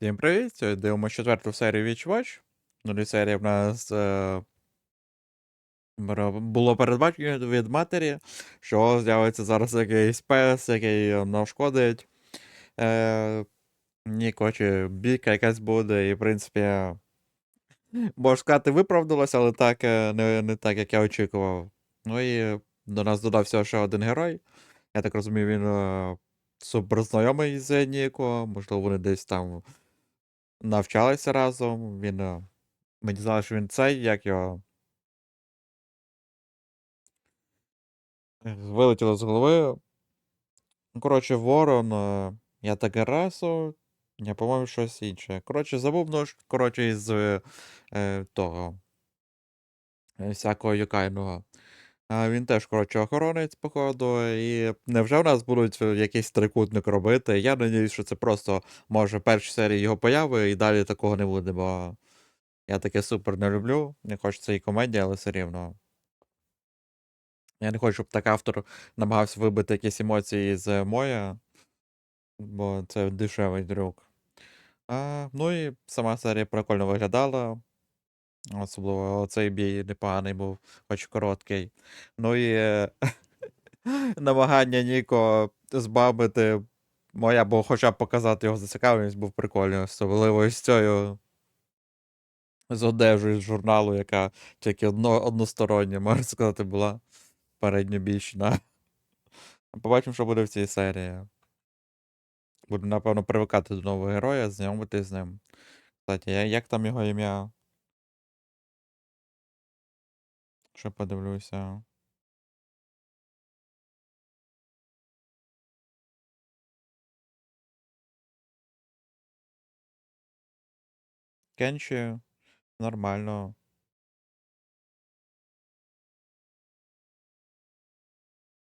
Всім привіт! Сьогодні дивимося четверту серію Watch. Ну, серія в нас е, було передбачення від матері, що з'явиться зараз якийсь пес, який нашкодить. Е, Ніко чи бійка якась буде, і, в принципі, можна сказати, виправдалося, але так, е, не, не так, як я очікував. Ну і до нас додався ще один герой. Я так розумію, він е, супер знайомий з Ніко, можливо, вони десь там навчалися разом. Він. е, дізналися, що він цей, як його. е, Вилетіло з голови. Ну, коротше, Ворон, е, Ятагерасу, я, по-моєму, щось інше. Коротше, забув, ну, коротше, із е, того. е, Всякого юкайного. А він теж, коротше, охоронець, походу. І невже в нас будуть е, якийсь трикутник робити? Я надіюсь, що це просто може перші серії його появи, і далі такого не буде, бо я таке супер не люблю. Не хочеться і комедія, але все рівно. Я не хочу, щоб так автор намагався вибити якісь емоції з моя, бо це дешевий друг. А, ну і сама серія прикольно виглядала. Особливо цей бій непоганий був, хоч короткий. Ну і е, намагання Ніко збавити моя, бо хоча б показати його зацікавленість, був прикольний. Особливо із цією з одежею з журналу, яка тільки одно, одностороння, можна сказати, була передньобічна. Побачимо, що буде в цій серії. Буду, напевно, привикати до нового героя, знайомитись з ним. Кстати, як там його ім'я? Що подивлюся. Кенчі. Нормально.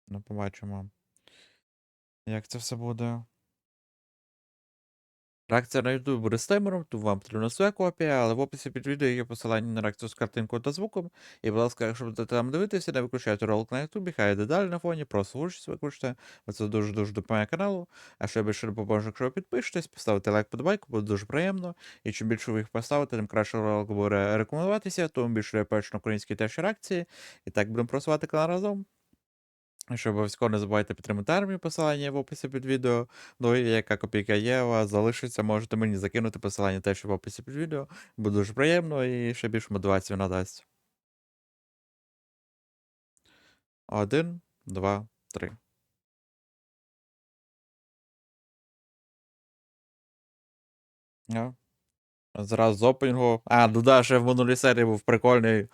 Ну, побачимо. Як це все буде? Реакція на YouTube буде з таймером, тут вам потрібна своя копія, але в описі під відео є посилання на реакцію з картинкою та звуком. І, будь ласка, якщо будете там дивитися, не виключайте ролик на YouTube, хай йде на фоні, просто участь виключте. Бо це дуже-дуже допомагає каналу. А ще більше допоможе, якщо ви підпишетесь, поставите лайк подобайку, буде дуже приємно. І чим більше ви їх поставите, тим краще ролик буде рекомендуватися, тому більше я на українські теж реакції. І так будемо просувати канал разом. Що обов'язково не забувайте підтримати армію, посилання в описі під відео. Ну і яка копійка є, у вас залишиться, можете мені закинути посилання теж в описі під відео. Буде дуже приємно і ще більше мотивацію надасть. Один, два, три. Ja. Зразу з опенінгу. А, ну да, ще в минулій серії був прикольний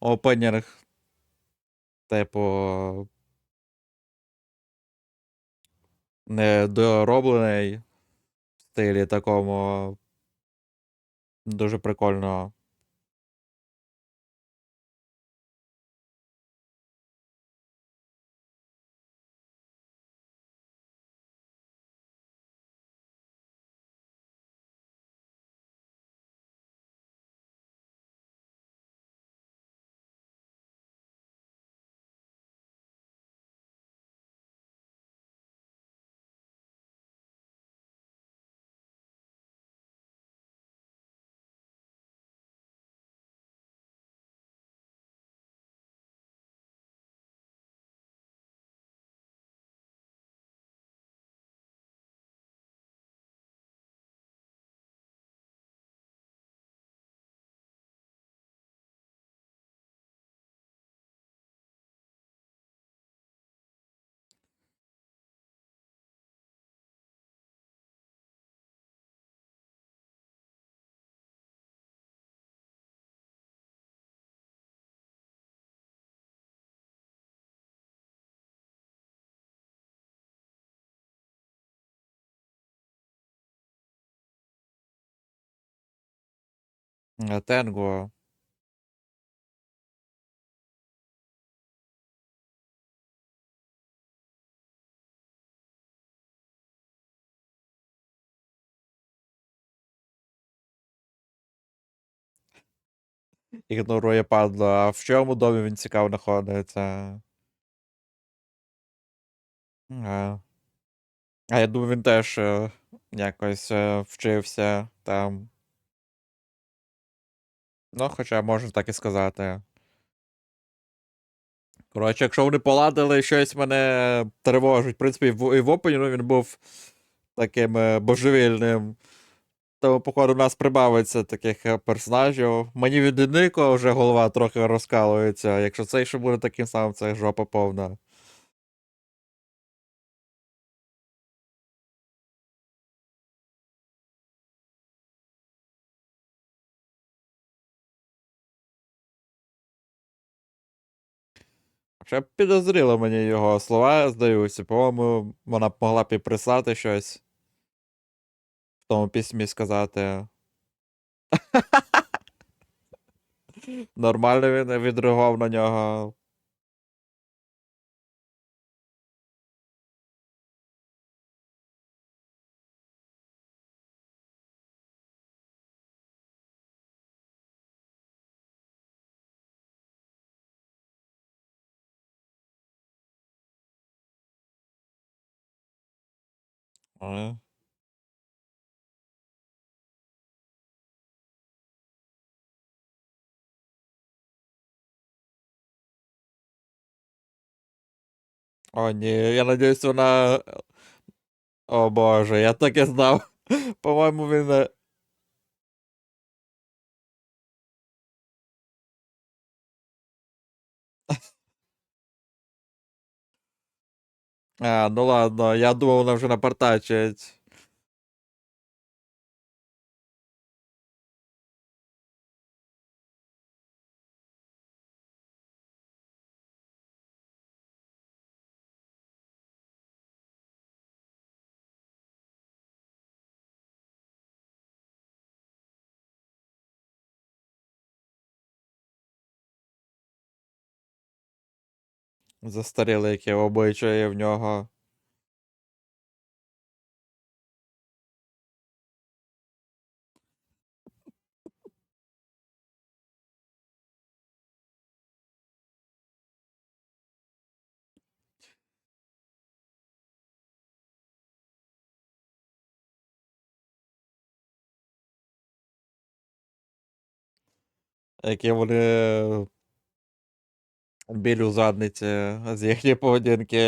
опенінг. Типу. Недороблений в стилі такому. Дуже прикольно. Тенго. Ігнорує падло. А в чому домі він цікаво знаходиться? А. а я думаю, він теж е, якось е, вчився там. Ну, хоча можна так і сказати. Коротше, якщо вони поладили, щось мене тривожить. В принципі, в, і в опені ну, він був таким е, божевільним. Тому, походу, у нас прибавиться таких е, персонажів. Мені від Нико вже голова трохи розкалується. Якщо цей ще буде таким самим, це жопа повна. Ще підозріло мені його слова, здаються. По-моєму, вона б могла б і прислати щось. В тому письмі сказати. Нормально він відреагував на нього. Е. О, ні, я надіюсь, вона. О боже, я так і знав. По-моєму, він. е, А, ну ладно, я думав, вона вже напартачить. Застаріле яке обличчя є в нього. Які вони. Біль у задниці з їхньої поведінки.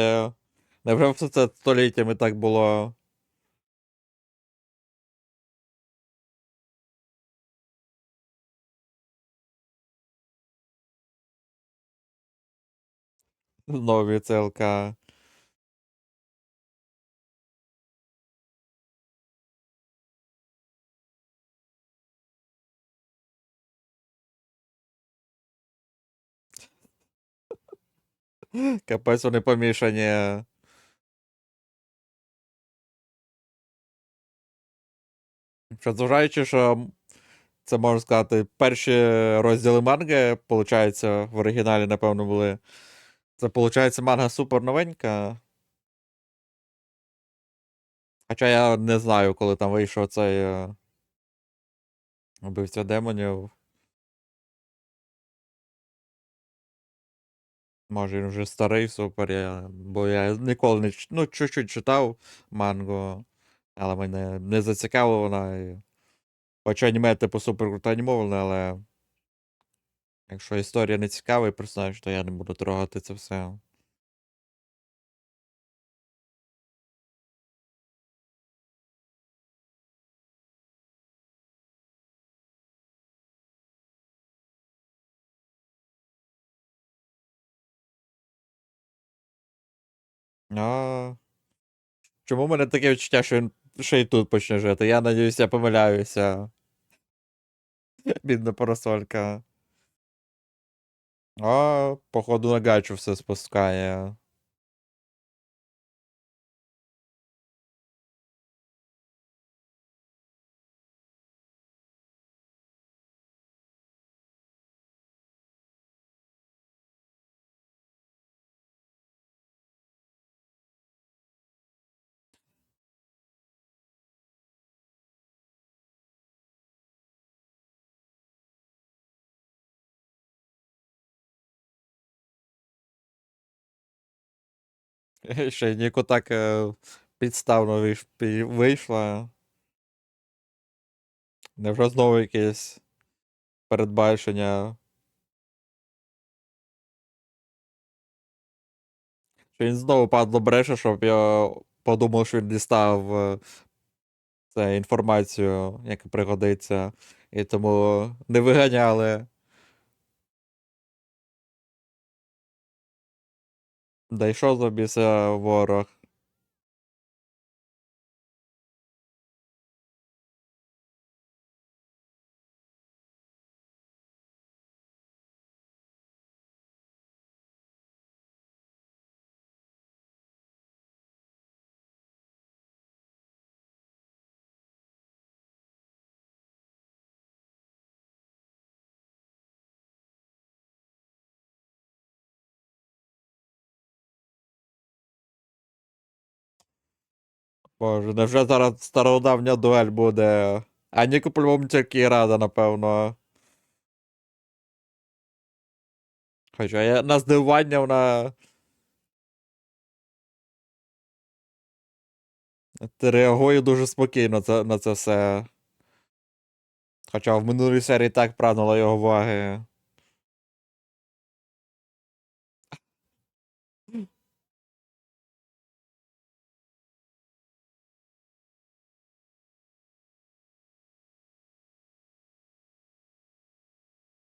Невже все це століттями так було? Знову ЦЛК. Капець вони помішані. Що зважаючи, що це можна сказати, перші розділи манги, виходить, в оригіналі, напевно, були. Це, виходить, манга супер новенька. Хоча я не знаю, коли там вийшов цей е, Убивця демонів. Може, він вже старий супер, бо я ніколи не ну, чуть-чуть читав манго, але мене не зацікавила вона. Хоча аніме, типу, супер круто анімоване, але. Якщо історія не цікава і персонаж, то я не буду трогати це все. А... Чому в мене таке відчуття, що він ще й тут почне жити? Я надіюсь, я помиляюся. Бідна парасолька. А, походу на гачу все спускає. Ще Ніко так е, підставно вийш- пі- вийшла. Невже знову якесь передбачення? Що він знову падло бреше, щоб я подумав, що він дістав е, це інформацію, яка пригодиться, і тому не виганяли. Да що за біса ворог? Боже, невже зараз стародавня дуель буде? А Ніку по-любому тільки і рада, напевно. Хоча я на здивування вона. Ти реагує дуже спокійно це, на це все. Хоча в минулій серії так прагнула його уваги.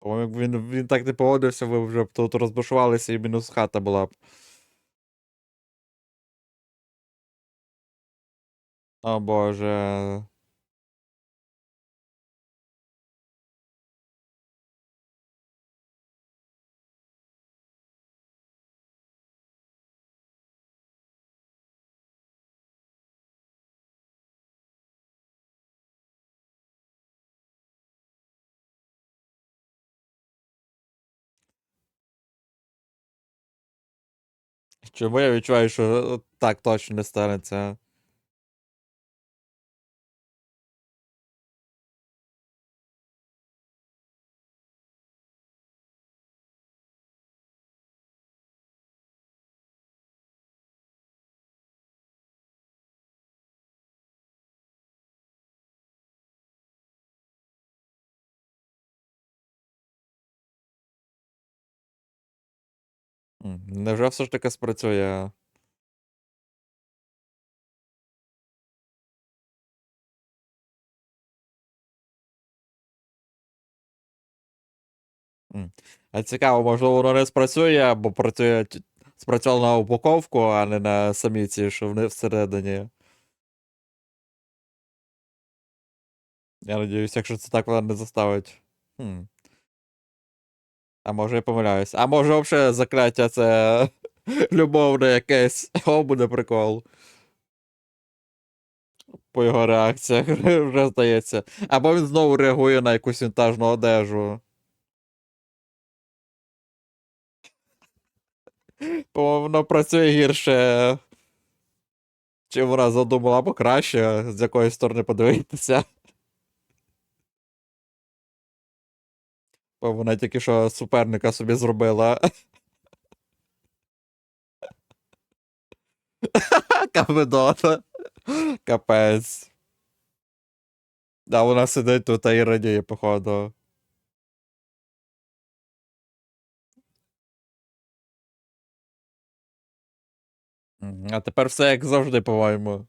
Якби він, він так не погодився, ви вже б тут розбушувалися і мінус хата була б. О боже. Чому я відчуваю, що так точно не станеться? Невже все ж таки спрацює? А цікаво, можливо, воно не спрацює, або працює т- спрацювало на упаковку, а не на самі ці, що вони всередині. Я надіюсь, якщо це так, вона не заставить. Хм. А може я помиляюсь. А може взагалі закляття це любовне якесь. О, буде прикол. По його реакціях вже здається. Або він знову реагує на якусь вінтажну одежу. Бо воно працює гірше. Чим вона задумала, або краще, з якої сторони подивитися. Бо вона тільки що суперника собі зробила. Каведота. Капець. Да, вона сидить тут і радіє, походу. А тепер все як завжди, по-моєму.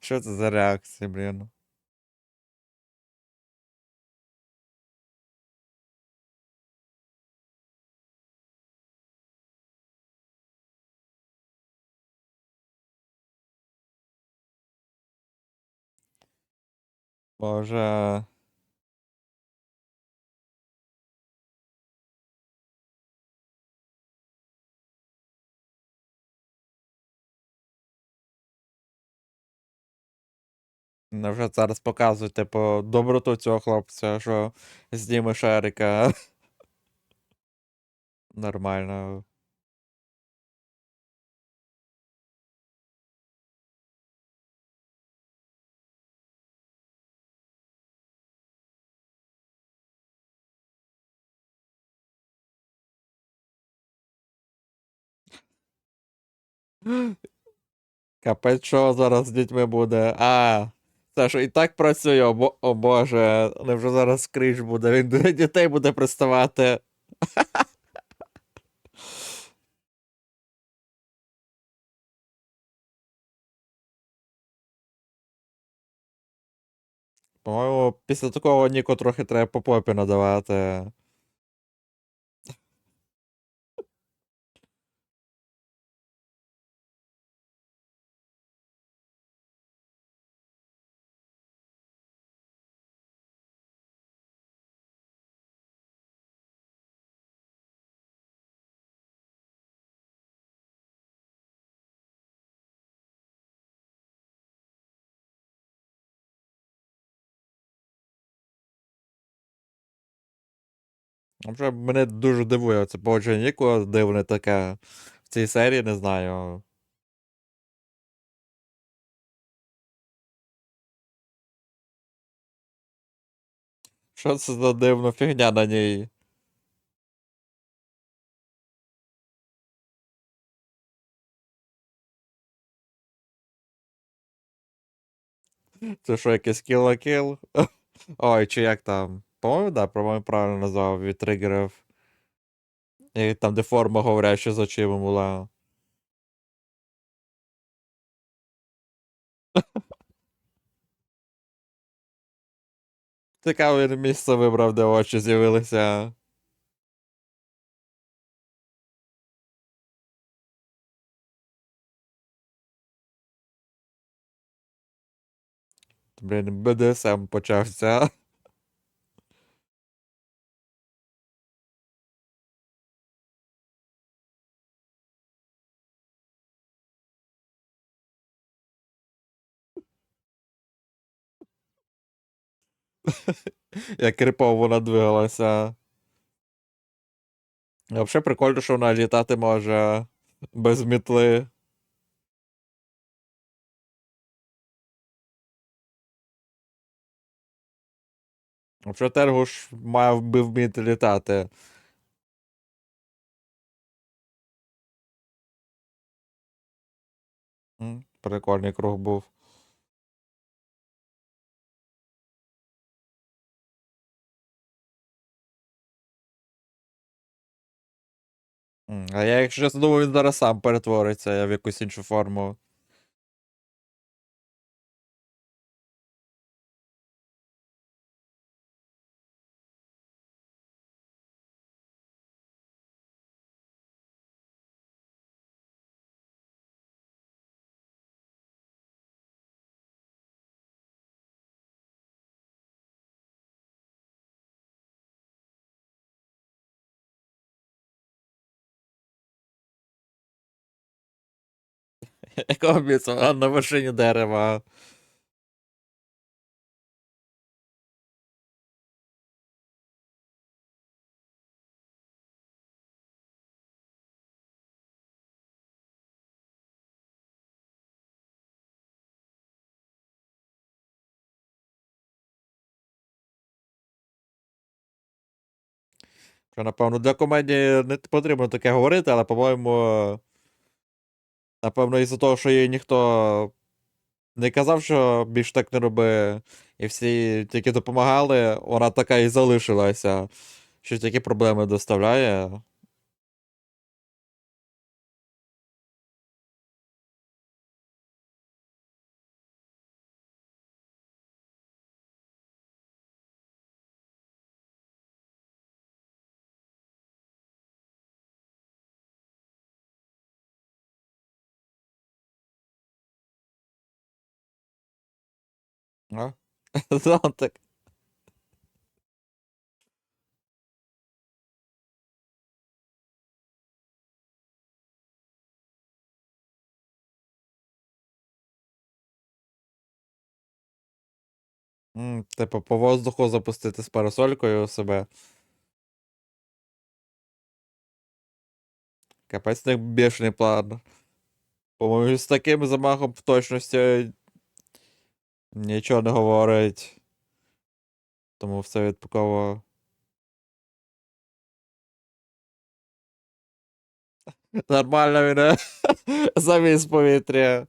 Що це за реакція, блін? Боже. Невже зараз показують, типу, доброту цього хлопця, що зніме Шарика. Нормально. Капець, що зараз з дітьми буде? А, це що і так працює, о, о боже, невже зараз крінж буде, він до дітей буде приставати. По-моєму, після такого Ніку трохи треба по попі надавати. Взагалі, мене дуже дивує це поводження Ніку дивне таке в цій серії, не знаю. Що це за дивна фігня на ній? Це що, якийсь кіл-кіл? Ой, чи як там? По-моєму, да, по-моєму, правильно назвав від тригерів. І там, де форма говоряща з очима була. Цікаве місце вибрав, де очі з'явилися. Блін, БДСМ почався. Як крипово вона двигалася. Взагалі прикольно, що вона літати може без мітли. Взагалі Тергуш мав би вміти літати. Прикольний круг був. А я, якщо думаю, він зараз сам перетвориться в якусь іншу форму. Якого місця? А на вершині дерева. Що, напевно, для комедії не потрібно таке говорити, але, по-моєму, напевно, із-за того, що їй ніхто не казав, що більш так не роби, і всі тільки допомагали, вона така і залишилася, що тільки проблеми доставляє. Зонтик. М, Типу, по воздуху запустити з парасолькою себе. Капець не бішений план. По-моєму, з таким замахом в точності нічого не говорить. Тому все відпаковував. Нормально він е, завіс в повітря.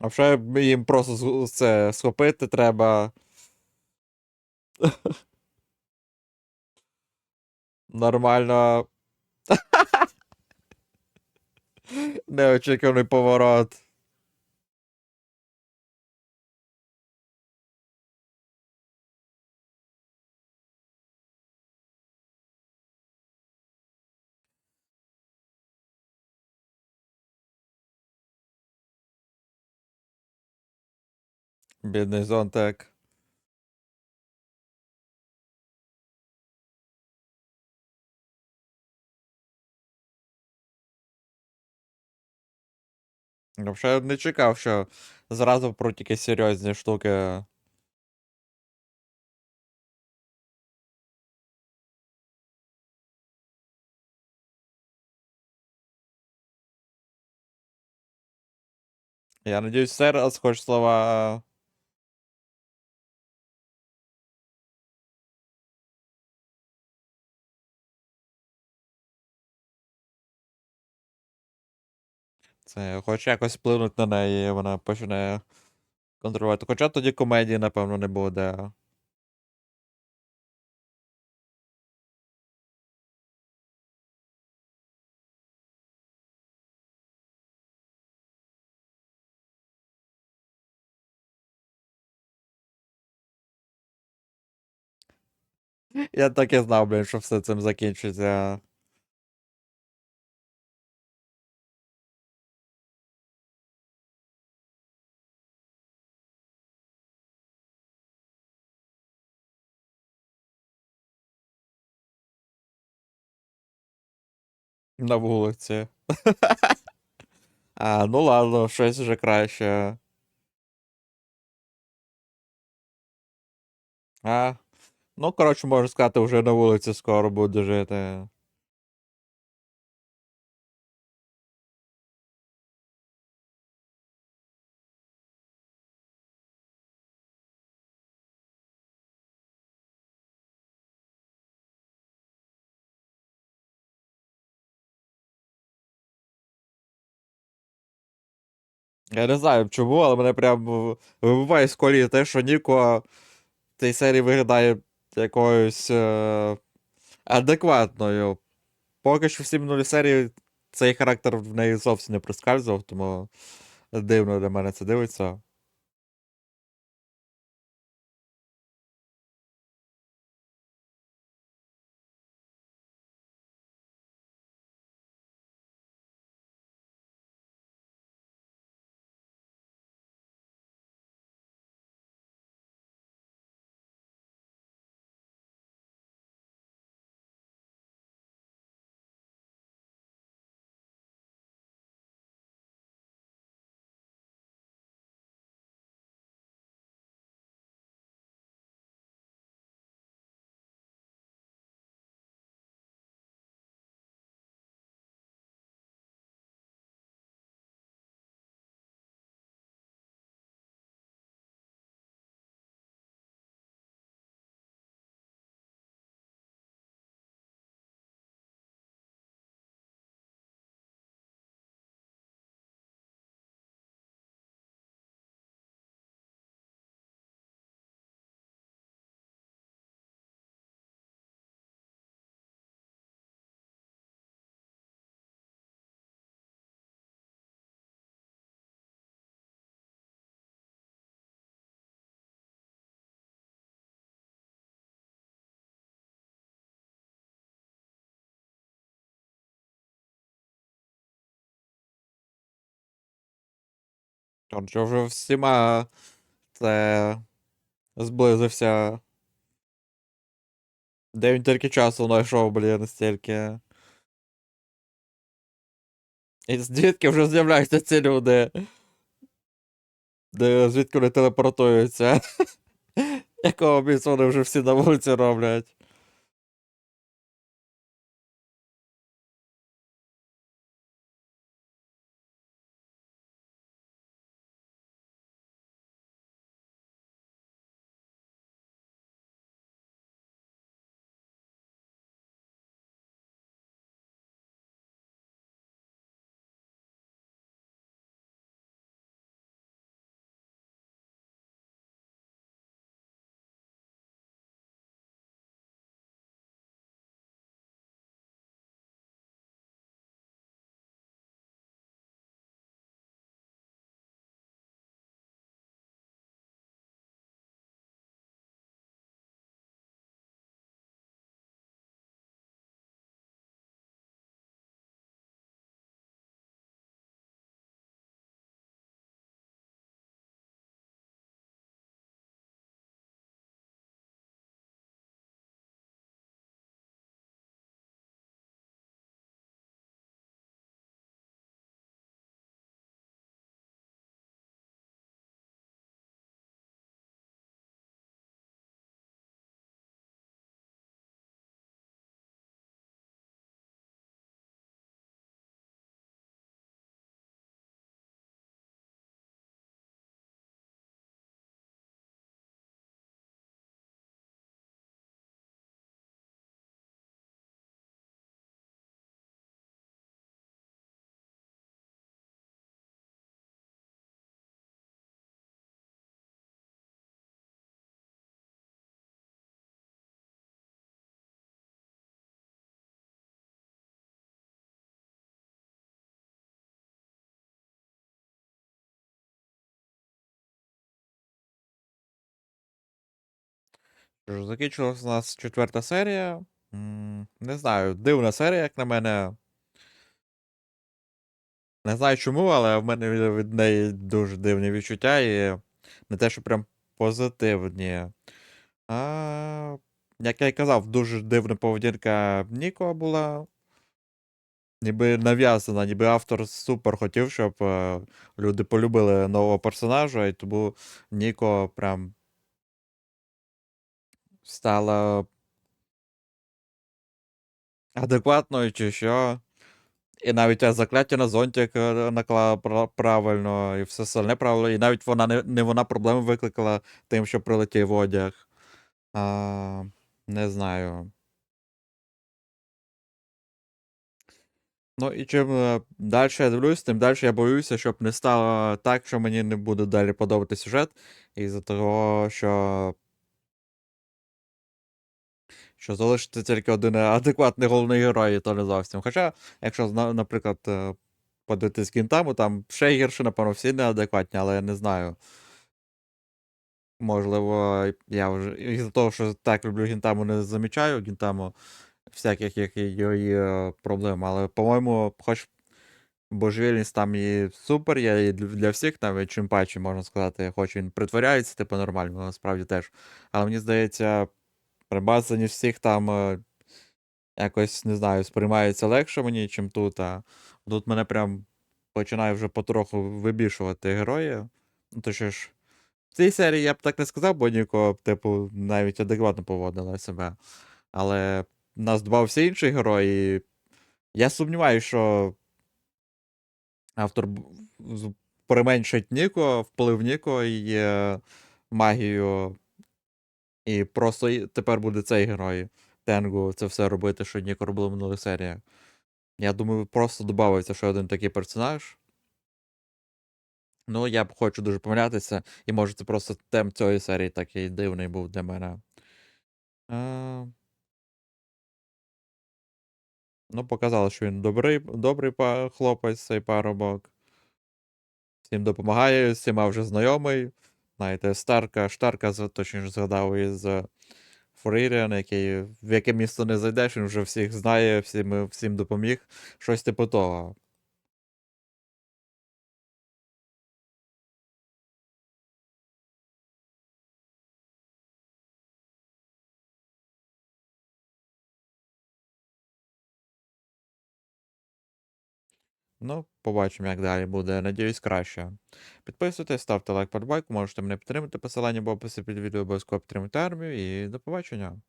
А вже їм просто це схопити треба. Нормально. Неочікуваний поворот. Бідний зонтек. Взагалі не чекав, що зразу про такі серйозні штуки. Я надіюсь, все раз слова. Це хоч якось вплинуть на неї, і вона почне контролювати. Хоча тоді комедії, напевно, не буде. Я так і знав, блін, що все цим закінчиться. На вулиці. А, ну ладно, щось вже краще. А. Ну, коротше, можу сказати, вже на вулиці скоро буду жити. Я не знаю чому, але мене прям вибиває з колії те, що Ніко в цій серії виглядає якоюсь е- адекватною. Поки що всі минулі серії цей характер в неї зовсім не проскальзував, тому дивно для мене це дивиться. Коротше, вже всіма це зблизився. Де він тільки часу знайшов, блін, стільки. І звідки вже з'являються ці люди? Де звідки вони телепортуються? Якого біс вони вже всі на вулиці роблять? Що закінчилась у нас четверта серія. Не знаю, дивна серія, як на мене. Не знаю чому, але в мене від неї дуже дивні відчуття і не те, що прям позитивні. А, як я й казав, дуже дивна поведінка Ніко була. Ніби нав'язана, ніби автор супер хотів, щоб е, люди полюбили нового персонажа, і тому Ніко прям стала адекватною чи що. І навіть те закляття на зонтик е, наклала правильно, і все остальне правильно. І навіть вона не, не вона проблеми викликала тим, що прилетів одяг. А, не знаю. Ну і чим далі я дивлюсь, тим далі я боюся, щоб не стало так, що мені не буде далі подобати сюжет. Із-за того, що. Що залишиться тільки один адекватний головний герой, і то не зовсім. Хоча, якщо, наприклад, е, подивитись Гінтаму, там ще гірше, напевно, всі неадекватні, але я не знаю. Можливо, я вже із-за того, що так люблю Гінтаму, не замічаю Гінтаму всяких як її е, проблем. Але, по-моєму, хоч божевільність там і супер, є і для всіх, навіть чим паче, можна сказати, хоч він притворяється, типу, нормально, насправді теж. Але мені здається, примазаність всіх там е, якось, не знаю, сприймається легше мені, чим тут. А тут мене прям починає вже потроху вибішувати герої. Ну, то що ж. В цій серії я б так не сказав, бо Ніко, типу, навіть адекватно поводила себе. Але нас додався інший герой, і я сумніваюся, що автор применшить Ніко, вплив Ніко і магію. І просто тепер буде цей герой Тенгу це все робити, що Ніко робило в минулих серіях. Я думаю, просто додається ще один такий персонаж. Ну, я б хочу дуже помилятися, і може це просто тем цієї серії такий дивний був для мене. Е, ну, показали, що він добрий, добрий хлопець, цей парубок. Всім допомагає, всіма вже знайомий. Знаєте, Старка, Штарка, точно згадав із Фріріан, який в яке місто не зайдеш, він вже всіх знає, всім, всім допоміг. Щось типу того. Ну, побачимо, як далі буде. Надіюсь, краще. Підписуйтесь, ставте лайк, подбайку, можете мене підтримати. Посилання в описі під відео обов'язково підтримати армію і до побачення.